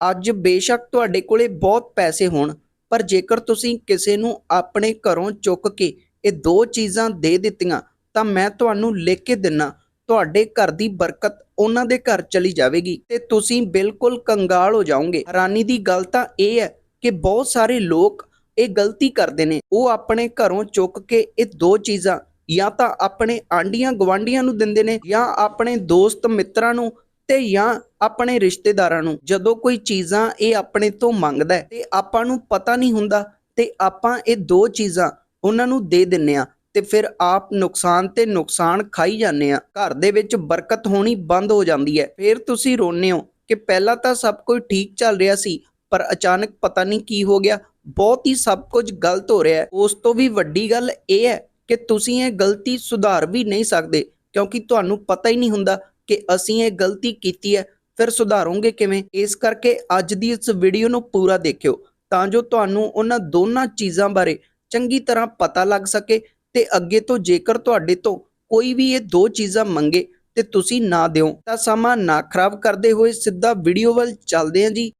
ਅੱਜ ਬੇਸ਼ੱਕ ਤੁਹਾਡੇ ਕੋਲੇ ਬਹੁਤ ਪੈਸੇ ਹੋਣ, ਪਰ ਜੇਕਰ ਤੁਸੀਂ ਕਿਸੇ ਨੂੰ ਆਪਣੇ ਘਰੋਂ ਚੁੱਕ ਕੇ ਇਹ ਦੋ ਚੀਜ਼ਾਂ ਦੇ ਦਿੱਤੀਆਂ, ਤਾਂ ਮੈਂ ਤੁਹਾਨੂੰ ਲਿਖ ਕੇ ਦਿੰਨਾ, ਤੁਹਾਡੇ ਘਰ ਦੀ ਬਰਕਤ ਉਹਨਾਂ ਦੇ ਘਰ ਚਲੀ ਜਾਵੇਗੀ। ਤੇ ਤੁਸੀਂ ਬਿਲਕੁਲ ਕੰਗਾਲ ਹੋ ਜਾਓਗੇ। ਹੈਰਾਨੀ ਦੀ ਗੱਲ ਤਾਂ ਇਹ ਹੈ ਕਿ ਬਹੁਤ ਸਾਰੇ ਲੋਕ ਇਹ ਗਲਤੀ ਕਰਦੇ ਨੇ। ਉਹ ਆਪਣੇ ਘਰੋਂ ਚੁੱਕ ਕੇ ਇਹ ਦੋ ਚੀਜ਼ਾਂ ਜਾਂ ਤਾਂ ਆਪਣੇ ਆਂਡੀਆਂ ਗਵਾਂਡੀਆਂ ਨੂੰ ਦਿੰਦੇ ਨੇ ਜਾਂ ਆਪਣੇ ਦੋਸਤ ਮਿੱਤਰਾਂ ਨੂੰ ਤੇ ਜਾਂ ਆਪਣੇ ਰਿਸ਼ਤੇਦਾਰਾਂ ਨੂੰ ਜਦੋਂ ਕੋਈ ਚੀਜ਼ਾਂ ਇਹ ਆਪਣੇ ਤੋਂ ਮੰਗਦਾ ਹੈ ਤੇ ਆਪਾਂ ਨੂੰ ਪਤਾ ਨਹੀਂ ਹੁੰਦਾ ਤੇ ਆਪਾਂ ਇਹ ਦੋ ਚੀਜ਼ਾਂ ਉਹਨਾਂ ਨੂੰ ਦੇ ਦਿੰਨੇ ਆ ਤੇ ਫਿਰ ਆਪ ਨੁਕਸਾਨ ਤੇ ਨੁਕਸਾਨ ਖਾਈ ਜਾਂਦੇ ਆ ਘਰ ਦੇ ਵਿੱਚ ਬਰਕਤ ਹੋਣੀ ਬੰਦ ਹੋ ਜਾਂਦੀ ਹੈ। ਫਿਰ ਤੁਸੀਂ ਰੋਨੇ ਹੋ ਕਿ ਪਹਿਲਾਂ ਤਾਂ ਸਭ ਕੁਝ ਠੀਕ ਚੱਲ ਰਿਹਾ ਸੀ, ਪਰ ਅਚਾਨਕ ਪਤਾ ਨਹੀਂ ਕੀ ਹੋ ਗਿਆ। ਬਹੁਤ ਹੀ ਸਭ ਕੁਝ ਗਲਤ ਹੋ ਰਿਹਾ ਹੈ। ਉਸ ਤੋਂ ਵੀ ਵੱਡੀ ਗੱਲ ਇਹ ਹੈ ਕਿ ਤੁਸੀਂ ਇਹ ਗਲਤੀ ਸੁਧਾਰ ਵੀ ਨਹੀਂ ਸਕਦੇ, ਕਿਉਂਕਿ ਤੁਹਾਨੂੰ ਪਤਾ ਹੀ ਨਹੀਂ ਹੁੰਦਾ ਕਿ ਅਸੀਂ ਇਹ ਗਲਤੀ ਕੀਤੀ ਹੈ, ਫਿਰ ਸੁਧਾਰੋਗੇ ਕਿਵੇਂ? ਇਸ ਕਰਕੇ ਅੱਜ ਦੀ ਇਸ ਵੀਡੀਓ ਨੂੰ ਪੂਰਾ ਦੇਖਿਓ, ਤਾਂ ਜੋ ਤੁਹਾਨੂੰ ਉਹਨਾਂ ਦੋਨਾਂ ਚੀਜ਼ਾਂ ਬਾਰੇ ਚੰਗੀ ਤਰ੍ਹਾਂ ਪਤਾ ਲੱਗ ਸਕੇ ਤੇ ਅੱਗੇ ਤੋਂ ਜੇਕਰ ਤੁਹਾਡੇ ਤੋਂ ਕੋਈ ਵੀ ਇਹ ਦੋ ਚੀਜ਼ਾਂ ਮੰਗੇ ਤੇ ਤੁਸੀਂ ਨਾ ਦਿਓ, ਤਾਂ ਸਮਾਂ ਨਾ ਖਰਾਬ ਕਰਦੇ ਹੋਏ ਸਿੱਧਾ ਵੀਡੀਓ ਵੱਲ ਚੱਲਦੇ ਹਾਂ ਜੀ।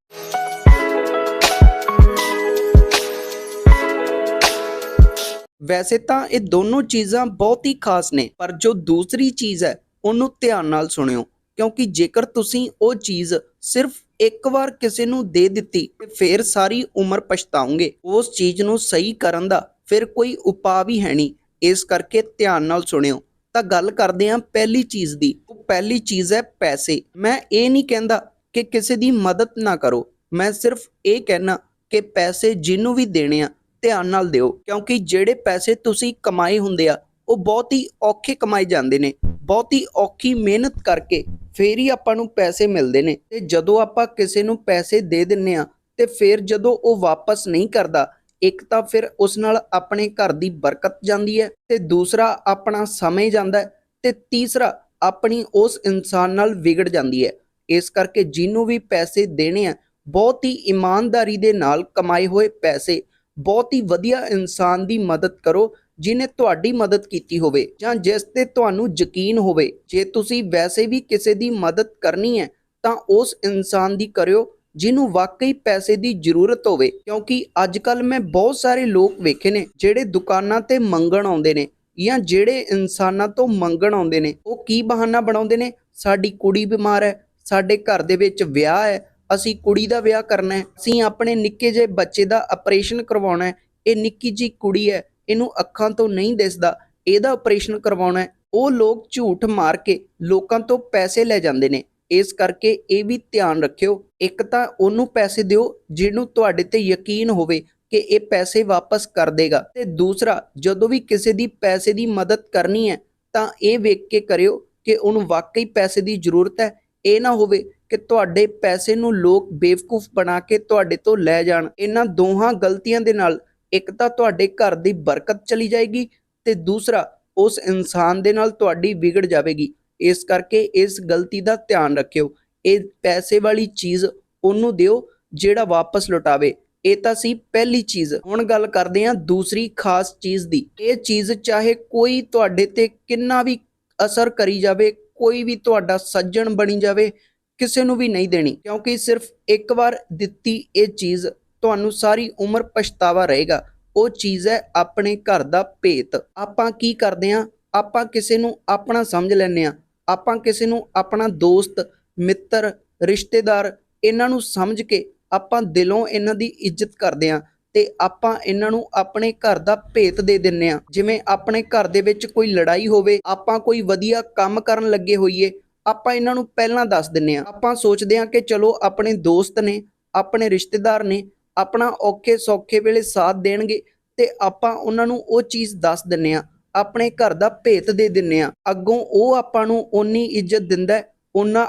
ਵੈਸੇ ਤਾਂ ਇਹ ਦੋਨੋਂ ਚੀਜ਼ਾਂ ਬਹੁਤ ਹੀ ਖਾਸ ਨੇ, ਪਰ ਜੋ ਦੂਸਰੀ ਚੀਜ਼ ਹੈ ਉਹਨੂੰ ਧਿਆਨ ਨਾਲ ਸੁਣਿਓ, ਕਿਉਂਕਿ ਜੇਕਰ ਤੁਸੀਂ ਉਹ ਚੀਜ਼ ਸਿਰਫ ਇੱਕ ਵਾਰ ਕਿਸੇ ਨੂੰ ਦੇ ਦਿੱਤੀ ਤੇ ਫਿਰ ਸਾਰੀ ਉਮਰ ਪਛਤਾਉਂਗੇ ਉਸ ਚੀਜ਼ ਨੂੰ ਸਹੀ ਕਰਨ ਦਾ ਫਿਰ ਕੋਈ ਉਪਾਅ ਵੀ ਹੈ ਨਹੀਂ। ਇਸ ਕਰਕੇ ਧਿਆਨ ਨਾਲ ਸੁਣਿਓ। ਤਾਂ ਗੱਲ ਕਰਦੇ ਹਾਂ ਪਹਿਲੀ ਚੀਜ਼ ਦੀ। ਉਹ ਪਹਿਲੀ ਚੀਜ਼ ਹੈ ਪੈਸੇ। ਮੈਂ ਇਹ ਨਹੀਂ ਕਹਿੰਦਾ ਕਿ ਕਿਸੇ ਦੀ ਮਦਦ ਨਾ ਕਰੋ। ਮੈਂ ਸਿਰਫ ਇਹ ਕਹਿਣਾ ਕਿ ਪੈਸੇ ਜਿਹਨੂੰ ਵੀ ਦੇਣੇ ਆ, ਧਿਆਨ ਨਾਲ ਦਿਓ। ਕਿਉਂਕਿ ਜਿਹੜੇ ਪੈਸੇ ਤੁਸੀਂ ਕਮਾਏ ਹੁੰਦੇ ਆ, ਉਹ ਬਹੁਤ ਹੀ ਔਖੇ ਕਮਾਏ ਜਾਂਦੇ ਨੇ। ਬਹੁਤ ਹੀ ਔਖੀ ਮਿਹਨਤ ਕਰਕੇ ਫੇਰ ਹੀ ਆਪਾਂ ਨੂੰ ਪੈਸੇ ਮਿਲਦੇ ਨੇ। ਤੇ ਜਦੋਂ ਆਪਾਂ ਕਿਸੇ ਨੂੰ ਪੈਸੇ ਦੇ ਦਿੰਨੇ ਆ, ਤੇ ਫਿਰ ਜਦੋਂ ਉਹ ਵਾਪਸ ਨਹੀਂ ਕਰਦਾ, ਇੱਕ ਤਾਂ ਫਿਰ ਉਸ ਨਾਲ ਆਪਣੇ ਘਰ ਦੀ ਬਰਕਤ ਜਾਂਦੀ ਹੈ, ਤੇ ਦੂਸਰਾ ਆਪਣਾ ਸਮੇਂ ਜਾਂਦਾ ਤੇ ਤੀਸਰਾ ਆਪਣੀ ਉਸ ਇਨਸਾਨ ਨਾਲ ਵਿਗੜ ਜਾਂਦੀ ਹੈ। ਇਸ ਕਰਕੇ ਜਿਹਨੂੰ ਵੀ ਪੈਸੇ ਦੇਣੇ ਆ, ਬਹੁਤ ਹੀ ਇਮਾਨਦਾਰੀ ਦੇ ਨਾਲ ਕਮਾਏ ਹੋਏ ਪੈਸੇ, ਬਹੁਤ ਹੀ ਵਧੀਆ ਇਨਸਾਨ ਦੀ ਮਦਦ ਕਰੋ ਜਿਨੇ ਤੁਹਾਡੀ ਮਦਦ ਕੀਤੀ ਹੋਵੇ ਜਾਂ ਜਿਸ ਤੇ ਤੁਹਾਨੂੰ ਯਕੀਨ ਹੋਵੇ, ਜੇ ਤੁਸੀਂ ਵੈਸੇ ਵੀ ਕਿਸੇ ਦੀ ਮਦਦ ਕਰਨੀ ਹੈ, ਤਾਂ ਉਸ ਇਨਸਾਨ ਦੀ ਕਰਿਓ, ਜਿਹਨੂੰ ਵਾਕਈ ਪੈਸੇ ਦੀ ਜ਼ਰੂਰਤ ਹੋਵੇ। ਕਿਉਂਕਿ ਅੱਜ ਕੱਲ ਮੈਂ ਬਹੁਤ ਸਾਰੇ ਲੋਕ ਵੇਖੇ ਨੇ, ਜਿਹੜੇ ਦੁਕਾਨਾਂ ਤੇ ਮੰਗਣ ਆਉਂਦੇ ਨੇ ਜਾਂ ਜਿਹੜੇ ਇਨਸਾਨਾਂ ਤੋਂ ਮੰਗਣ ਆਉਂਦੇ ਨੇ, ਉਹ ਕੀ ਬਹਾਨਾ ਬਣਾਉਂਦੇ ਨੇ? ਸਾਡੀ ਕੁੜੀ ਬਿਮਾਰ ਹੈ, ਸਾਡੇ ਘਰ ਦੇ ਵਿੱਚ ਵਿਆਹ ਹੈ, ਅਸੀਂ ਕੁੜੀ ਦਾ ਵਿਆਹ ਕਰਨਾ ਹੈ, ਅਸੀਂ ਆਪਣੇ ਨਿੱਕੇ ਜਿਹੇ ਬੱਚੇ ਦਾ ਆਪਰੇਸ਼ਨ ਕਰਵਾਉਣਾ ਹੈ, ਇਹ ਨਿੱਕੀ ਜੀ ਕੁੜੀ ਹੈ ਇਹਨੂੰ ਅੱਖਾਂ ਤੋਂ ਨਹੀਂ ਦਿਸਦਾ, ਇਹਦਾ ਆਪਰੇਸ਼ਨ ਕਰਵਾਉਣਾ ਹੈ। ਉਹ ਲੋਕ ਝੂਠ ਮਾਰ ਕੇ ਲੋਕਾਂ ਤੋਂ ਪੈਸੇ ਲੈ ਜਾਂਦੇ ਨੇ। ਇਸ ਕਰਕੇ ਇਹ ਵੀ ਧਿਆਨ ਰੱਖਿਓ। ਇੱਕ ਤਾਂ ਉਹਨੂੰ ਪੈਸੇ ਦਿਓ ਜਿਹਨੂੰ ਤੁਹਾਡੇ ਤੇ ਯਕੀਨ ਹੋਵੇ ਕਿ ਇਹ ਪੈਸੇ ਵਾਪਸ ਕਰ ਦੇਗਾ। ਤੇ ਦੂਸਰਾ, ਜਦੋਂ ਵੀ ਕਿਸੇ ਦੀ ਪੈਸੇ ਦੀ ਮਦਦ ਕਰਨੀ ਹੈ, ਤਾਂ ਇਹ ਵੇਖ ਕੇ ਕਰਿਓ ਕਿ ਉਹਨੂੰ ਵਾਕਈ ਪੈਸੇ ਦੀ ਜ਼ਰੂਰਤ ਹੈ। ਇਹ ਨਾ ਹੋਵੇ ਕਿ ਤੁਹਾਡੇ ਪੈਸੇ ਨੂੰ ਲੋਕ ਬੇਵਕੂਫ ਬਣਾ ਕੇ ਤੁਹਾਡੇ ਤੋਂ ਲੈ ਜਾਣ। ਇਹਨਾਂ ਦੋਹਾਂ ਗਲਤੀਆਂ ਦੇ ਨਾਲ ਇੱਕ ਤਾਂ ਤੁਹਾਡੇ ਘਰ ਦੀ ਬਰਕਤ ਚਲੀ ਜਾਏਗੀ ਤੇ ਦੂਸਰਾ, ਉਸ ਇਨਸਾਨ ਦੇ ਨਾਲ ਤੁਹਾਡੀ ਵਿਗੜ ਜਾਵੇਗੀ। ਇਸ ਕਰਕੇ ਇਸ ਗਲਤੀ ਦਾ ਧਿਆਨ ਰੱਖਿਓ। ਇਹ ਪੈਸੇ ਵਾਲੀ ਚੀਜ਼ ਉਹਨੂੰ ਦਿਓ ਜਿਹੜਾ ਵਾਪਸ ਲੁਟਾਵੇ। ਇਹ ਤਾਂ ਸੀ ਪਹਿਲੀ ਚੀਜ਼। ਹੁਣ ਗੱਲ ਕਰਦੇ ਹਾਂ ਦੂਸਰੀ ਖਾਸ ਚੀਜ਼ ਦੀ। ਇਹ ਚੀਜ਼ ਚਾਹੇ ਕੋਈ ਤੁਹਾਡੇ ਤੇ ਕਿੰਨਾ ਵੀ ਅਸਰ ਕਰੀ ਜਾਵੇ, ਕੋਈ ਵੀ ਤੁਹਾਡਾ ਸੱਜਣ ਬਣੀ ਜਾਵੇ, ਕਿਸੇ ਨੂੰ ਵੀ ਨਹੀਂ ਦੇਣੀ। ਕਿਉਂਕਿ ਸਿਰਫ ਇੱਕ ਵਾਰ ਦਿੱਤੀ ਇਹ ਚੀਜ਼ ਤੁਹਾਨੂੰ ਸਾਰੀ ਉਮਰ ਪਛਤਾਵਾ ਰਹੇਗਾ। ਉਹ ਚੀਜ਼ ਹੈ ਆਪਣੇ ਘਰ ਦਾ ਭੇਤ। ਆਪਾਂ ਕੀ ਕਰਦੇ ਹਾਂ? ਆਪਾਂ ਕਿਸੇ ਨੂੰ ਆਪਣਾ ਸਮਝ ਲੈਂਦੇ ਹਾਂ। ਆਪਾਂ ਕਿਸੇ ਨੂੰ ਆਪਣਾ ਦੋਸਤ, ਮਿੱਤਰ, ਰਿਸ਼ਤੇਦਾਰ, ਇਹਨਾਂ ਨੂੰ ਸਮਝ ਕੇ ਆਪਾਂ ਦਿਲੋਂ ਇਹਨਾਂ ਦੀ ਇੱਜ਼ਤ ਕਰਦੇ ਹਾਂ ਤੇ ਆਪਾਂ ਇਹਨਾਂ ਨੂੰ ਆਪਣੇ ਘਰ ਦਾ ਭੇਤ ਦੇ ਦਿੰਨੇ ਆ ਜਿਵੇਂ ਆਪਣੇ ਘਰ ਦੇ ਵਿੱਚ ਕੋਈ ਲੜਾਈ ਹੋਵੇ, ਆਪਾਂ ਕੋਈ ਵਧੀਆ ਕੰਮ ਕਰਨ ਲੱਗੇ ਹੋਈਏ, ਆਪਾਂ ਇਹਨਾਂ ਨੂੰ ਪਹਿਲਾਂ ਦੱਸ ਦਿੰਨੇ ਆ ਆਪਾਂ ਸੋਚਦੇ ਆ ਕਿ ਚਲੋ ਆਪਣੇ ਦੋਸਤ ਨੇ, ਆਪਣੇ ਰਿਸ਼ਤੇਦਾਰ ਨੇ ਆਪਣਾ ਔਖੇ ਸੌਖੇ ਵੇਲੇ ਸਾਥ ਦੇਣਗੇ ਤੇ ਆਪਾਂ ਉਹਨਾਂ ਨੂੰ ਉਹ ਚੀਜ਼ ਦੱਸ ਦਿੰਨੇ ਆ ਆਪਣੇ ਘਰ ਦਾ ਭੇਤ ਦੇ ਦਿੰਨੇ ਆ ਅੱਗੋਂ ਉਹ ਆਪਾਂ ਨੂੰ ਓਨੀ ਇੱਜ਼ਤ ਦਿੰਦਾ ਹੈ,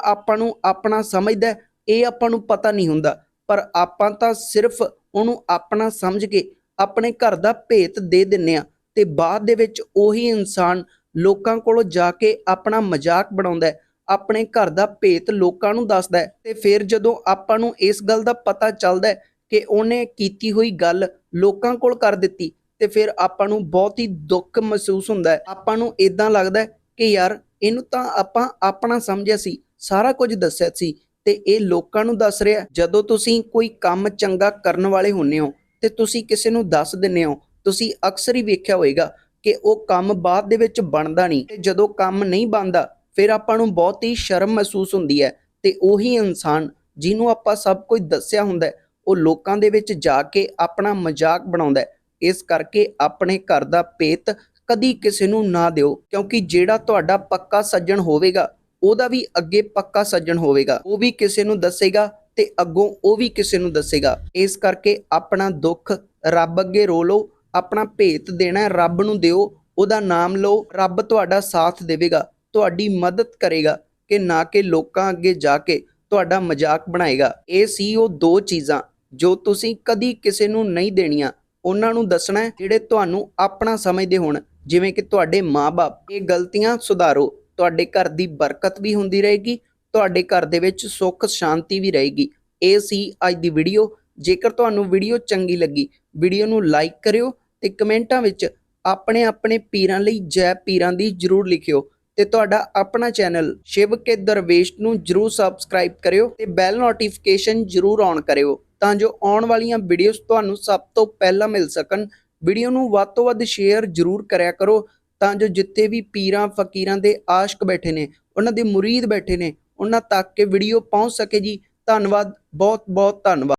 ਆਪਾਂ ਨੂੰ ਆਪਣਾ ਸਮਝਦਾ ਇਹ ਆਪਾਂ ਨੂੰ ਪਤਾ ਨਹੀਂ ਹੁੰਦਾ। ਪਰ ਆਪਾਂ ਤਾਂ ਸਿਰਫ ਉਹਨੂੰ ਆਪਣਾ ਸਮਝ ਕੇ ਆਪਣੇ ਘਰ ਦਾ ਭੇਤ ਦੇ ਦਿੰਨੇ ਆ ਤੇ ਬਾਅਦ ਦੇ ਵਿੱਚ ਉਹੀ ਇਨਸਾਨ ਲੋਕਾਂ ਕੋਲੋਂ ਜਾ ਕੇ ਆਪਣਾ ਮਜ਼ਾਕ ਬਣਾਉਂਦਾ ਆਪਣੇ ਘਰ ਦਾ ਭੇਤ ਲੋਕਾਂ ਨੂੰ ਦੱਸਦਾ ਤੇ ਫਿਰ ਜਦੋਂ ਆਪਾਂ ਨੂੰ ਇਸ ਗੱਲ ਦਾ ਪਤਾ ਚੱਲਦਾ ਕਿ ਉਹਨੇ ਕੀਤੀ ਹੋਈ ਗੱਲ ਲੋਕਾਂ ਕੋਲ ਕਰ ਦਿੱਤੀ ਤੇ ਫਿਰ ਆਪਾਂ ਨੂੰ ਬਹੁਤ ਹੀ ਦੁੱਖ ਮਹਿਸੂਸ ਹੁੰਦਾ ਹੈ। ਆਪਾਂ ਨੂੰ ਇਦਾਂ ਲੱਗਦਾ ਕਿ ਯਾਰ ਇਹਨੂੰ ਤਾਂ ਆਪਾਂ ਆਪਣਾ ਸਮਝਿਆ ਸੀ, ਸਾਰਾ ਕੁਝ ਦੱਸਿਆ ਸੀ ਤੇ ਇਹ ਲੋਕਾਂ ਨੂੰ ਦੱਸ ਰਿਹਾ ਜਦੋਂ ਤੁਸੀਂ ਕੋਈ ਕੰਮ ਚੰਗਾ ਕਰਨ ਵਾਲੇ ਹੁੰਨੇ ਹੋ ਤੇ ਤੁਸੀਂ ਕਿਸੇ ਨੂੰ ਦੱਸ ਦਿੰਨੇ ਹੋ, ਤੁਸੀਂ ਅਕਸਰ ਹੀ ਵੇਖਿਆ ਹੋਵੇਗਾ ਕਿ ਉਹ ਕੰਮ ਬਾਅਦ ਦੇ ਵਿੱਚ ਬਣਦਾ ਨਹੀਂ। ਤੇ ਜਦੋਂ ਕੰਮ ਨਹੀਂ ਬਣਦਾ, ਫਿਰ ਆਪਾਂ ਨੂੰ ਬਹੁਤ ਹੀ ਸ਼ਰਮ ਮਹਿਸੂਸ ਹੁੰਦੀ ਹੈ ਤੇ ਉਹੀ ਇਨਸਾਨ ਜਿਹਨੂੰ ਆਪਾਂ ਸਭ ਕੁਝ ਦੱਸਿਆ ਹੁੰਦਾ ਉਹ ਲੋਕਾਂ ਦੇ ਵਿੱਚ ਜਾ ਕੇ ਆਪਣਾ ਮਜ਼ਾਕ ਬਣਾਉਂਦਾ ਹੈ। ਇਸ ਕਰਕੇ ਆਪਣੇ ਘਰ ਦਾ ਪੇਤ ਕਦੀ ਕਿਸੇ ਨੂੰ ਨਾ ਦਿਓ, ਕਿਉਂਕਿ ਜਿਹੜਾ ਤੁਹਾਡਾ ਪੱਕਾ ਸੱਜਣ ਹੋਵੇਗਾ, ਉਹਦਾ ਵੀ ਅੱਗੇ ਪੱਕਾ ਸੱਜਣ ਹੋਵੇਗਾ। ਉਹ ਵੀ ਕਿਸੇ ਨੂੰ ਦੱਸੇਗਾ ਤੇ ਅੱਗੋਂ ਉਹ ਵੀ ਕਿਸੇ ਨੂੰ ਦੱਸੇਗਾ। ਇਸ ਕਰਕੇ ਆਪਣਾ ਦੁੱਖ ਰੱਬ ਅੱਗੇ ਰੋ ਲਓ, ਆਪਣਾ ਭੇਤ ਦੇਣਾ ਰੱਬ ਨੂੰ ਦਿਓ, ਉਹਦਾ ਨਾਮ ਲਓ, ਰੱਬ ਤੁਹਾਡਾ ਸਾਥ ਦੇਵੇਗਾ, ਤੁਹਾਡੀ ਮਦਦ ਕਰੇਗਾ ਕਿ ਨਾ ਕਿ ਲੋਕਾਂ ਅੱਗੇ ਜਾ ਕੇ ਤੁਹਾਡਾ ਮਜ਼ਾਕ ਬਣਾਏਗਾ। ਇਹ ਸੀ ਉਹ ਦੋ ਚੀਜ਼ਾਂ। ਜੋ ਤੁਸੀਂ ਕਦੀ ਕਿਸੇ ਨੂੰ ਨਹੀਂ ਦੇਣੀਆਂ, ਉਹਨਾਂ ਨੂੰ ਦੱਸਣਾ ਜਿਹੜੇ ਤੁਹਾਨੂੰ ਆਪਣਾ ਸਮਝਦੇ ਹੋਣ, ਜਿਵੇਂ ਕਿ ਤੁਹਾਡੇ ਮਾਪੇ ਇਹ ਗਲਤੀਆਂ ਸੁਧਾਰੋ, ਤੁਹਾਡੇ ਘਰ ਦੀ ਬਰਕਤ ਵੀ ਹੁੰਦੀ ਰਹੇਗੀ, ਤੁਹਾਡੇ ਘਰ ਦੇ ਵਿੱਚ ਸੁੱਖ, ਸ਼ਾਂਤੀ ਵੀ ਰਹੇਗੀ। ਇਹ ਸੀ ਅੱਜ ਦੀ ਵੀਡੀਓ। ਜੇਕਰ ਤੁਹਾਨੂੰ ਵੀਡੀਓ ਚੰਗੀ ਲੱਗੀ, ਵੀਡੀਓ ਨੂੰ ਲਾਈਕ ਕਰਿਓ ਤੇ ਕਮੈਂਟਾਂ ਵਿੱਚ ਆਪਣੇ ਆਪਣੇ ਪੀਰਾਂ ਲਈ ਜੈ ਪੀਰਾਂ ਦੀ ਜਰੂਰ ਲਿਖਿਓ ਤੇ ਤੁਹਾਡਾ ਆਪਣਾ ਚੈਨਲ ਸ਼ਿਵ ਕੇ ਦਰਵੇਸ਼ ਨੂੰ ਜਰੂਰ ਸਬਸਕ੍ਰਾਈਬ ਕਰਿਓ ਤੇ ਬੈਲ ਨੋਟੀਫਿਕੇਸ਼ਨ ਜਰੂਰ ਔਨ ਕਰਿਓ। ਤਾਂ ਜੋ ਆਉਣ ਵਾਲੀਆਂ ਵੀਡੀਓਜ਼ ਤੁਹਾਨੂੰ ਸਭ ਤੋਂ ਪਹਿਲਾਂ ਮਿਲ ਸਕਣ। ਵੀਡੀਓ ਨੂੰ ਵੱਧ ਤੋਂ ਵੱਧ ਸ਼ੇਅਰ ਜਰੂਰ ਕਰਿਆ ਕਰੋ ਤਾਂ ਜੋ ਜਿੱਥੇ ਵੀ ਪੀਰਾਂ, ਫਕੀਰਾਂ ਦੇ ਆਸ਼ਕ ਬੈਠੇ ਨੇ, ਉਹਨਾਂ ਦੇ ਮੁਰੀਦ ਬੈਠੇ ਨੇ, ਉਹਨਾਂ ਤੱਕ ਇਹ ਵੀਡੀਓ ਪਹੁੰਚ ਸਕੇ ਜੀ। ਧੰਨਵਾਦ ਬਹੁਤ ਬਹੁਤ ਧੰਨਵਾਦ।